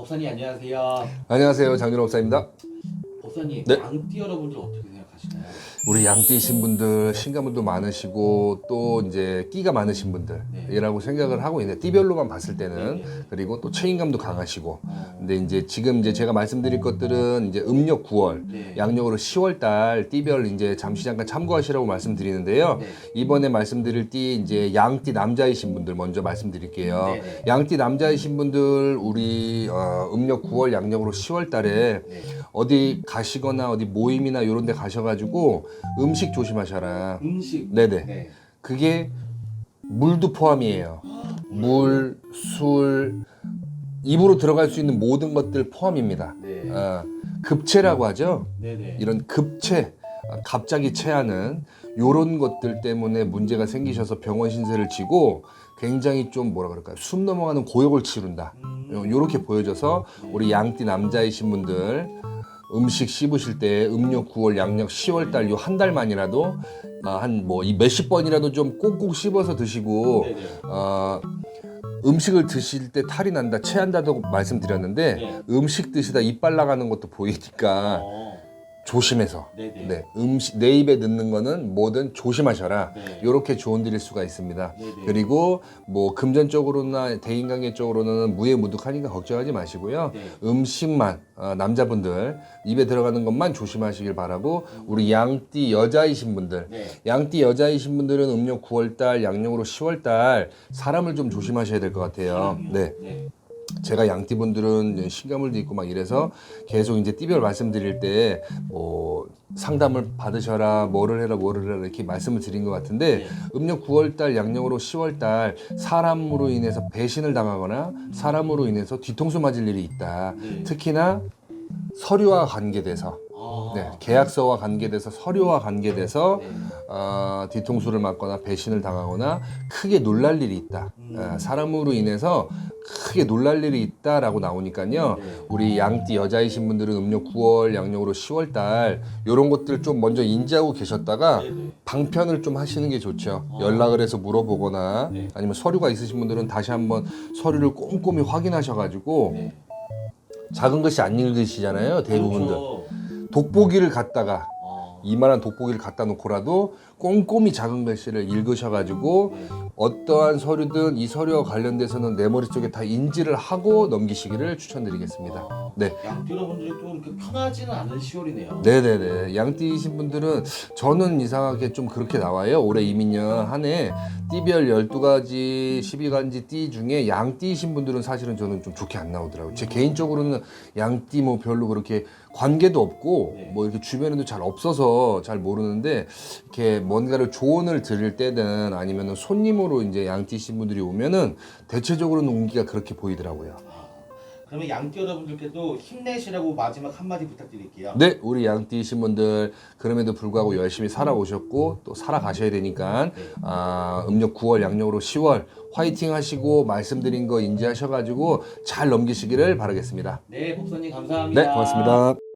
법사님 안녕하세요. 안녕하세요. 장준호 목사입니다. 법사님 네. 양띠 여러분들 어떻게 생각하시나요? 우리 양띠신 분들 신가분도 많으시고 또 이제 끼가 많으신 분들이라고 생각을 하고 있는데 띠별로만 봤을 때는 네. 그리고 또 책임감도 강하시고 어, 근데 이제 지금 이제 제가 말씀드릴 것들은 이제 음력 9월 네. 양력으로 10월 달 띠별 이제 잠시 잠깐 참고하시라고 말씀드리는데요. 네. 이번에 말씀드릴 띠 이제 양띠 남자이신 분들 먼저 말씀드릴게요. 네, 네. 양띠 남자이신 분들 우리 어, 음력 9월 양력으로 10월 달에 네. 어디 가시거나 어디 모임이나 이런 데 가셔가지고 음식 조심하셔라. 음식. 네네. 네. 그게 물도 포함이에요. 물, 술, 입으로 들어갈 수 있는 모든 것들 포함입니다. 네. 어, 급체라고 하죠. 네네. 이런 급체, 아, 갑자기 체하는 요런 것들 때문에 문제가 생기셔서 병원 신세를 지고 굉장히 좀 뭐라 그럴까요? 숨 넘어가는 고역을 치른다. 음, 요렇게 보여져서 우리 양띠 남자이신 분들 음식 씹으실 때 음력 9월 양력 10월 달 요 한 달만이라도 아, 한뭐 이 몇십 번이라도 좀 꼭꼭 씹어서 드시고 네네. 어, 음식을 드실 때 탈이 난다 체한다고 말씀드렸는데 네. 음식 드시다 이빨 나가는 것도 보이니까 어, 조심해서 네네. 네 음식 내 입에 넣는 거는 뭐든 조심하셔라 네. 요렇게 조언 드릴 수가 있습니다 네네. 그리고 뭐 금전적으로나 대인관계 쪽으로는 무해무득하니까 걱정하지 마시고요 네. 음식만 어, 남자분들 입에 들어가는 것만 조심하시길 바라고 우리 양띠 여자이신 분들 네. 양띠 여자이신 분들은 음력 9월달 양력으로 10월달 사람을 좀 조심하셔야 될 것 같아요 네 네. 제가 양띠 분들은 이제 신가물도 있고 막 이래서 계속 이제 띠별 말씀드릴 때 뭐 상담을 받으셔라 뭐를 해라 뭐를 해라 이렇게 말씀을 드린 것 같은데 네. 음력 9월달 양력으로 10월달 사람으로 인해서 배신을 당하거나 사람으로 인해서 뒤통수 맞을 일이 있다 네. 특히나 서류와 관계돼서 아, 네, 계약서와 관계돼서 서류와 관계돼서 네. 어, 뒤통수를 맞거나 배신을 당하거나 크게 놀랄 일이 있다. 음. 어, 사람으로 인해서 크게 놀랄 일이 있다라고 나오니까요. 네. 우리 양띠 여자이신 분들은 음력 9월, 양력으로 10월 달 이런 것들 좀 먼저 인지하고 계셨다가 네네. 방편을 좀 하시는 게 좋죠. 연락을 해서 물어보거나 네. 아니면 서류가 있으신 분들은 다시 한번 서류를 꼼꼼히 확인하셔가지고 네. 작은 글씨 안 읽으시잖아요. 대부분들 그렇죠. 독보기를 갖다가 어, 이만한 돋보기를 갖다 놓고라도 꼼꼼히 작은 글씨를 읽으셔가지고 네. 어떠한 서류든 이 서류와 관련돼서는 내 머릿속에 다 인지를 하고 넘기시기를 추천드리겠습니다. 어, 네. 양띠 여러분들이 또 이렇게 편하지는 않은 10월이네요. 네네네. 양띠이신 분들은 저는 이상하게 좀 그렇게 나와요. 올해 이민년 한 해 띠별 12가지, 12가지 띠 중에 양띠이신 분들은 사실은 저는 좀 좋게 안 나오더라고요. 제 개인적으로는 양띠 뭐 별로 그렇게 관계도 없고 네. 뭐 이렇게 주변에도 잘 없어서 잘 모르는데 이렇게 뭔가를 조언을 드릴 때든 아니면은 손님으로 이제 양띠이신 분들이 오면은 대체적으로는 운기가 그렇게 보이더라고요. 아, 그러면 양띠 여러분들께도 힘내시라고 마지막 한마디 부탁드릴게요. 네, 우리 양띠이신 분들 그럼에도 불구하고 열심히 살아오셨고 또 살아가셔야 되니까 아, 음력 9월 양력으로 10월 화이팅 하시고 말씀드린 거 인지하셔가지고 잘 넘기시기를 바라겠습니다. 네, 복사님 감사합니다. 네, 고맙습니다.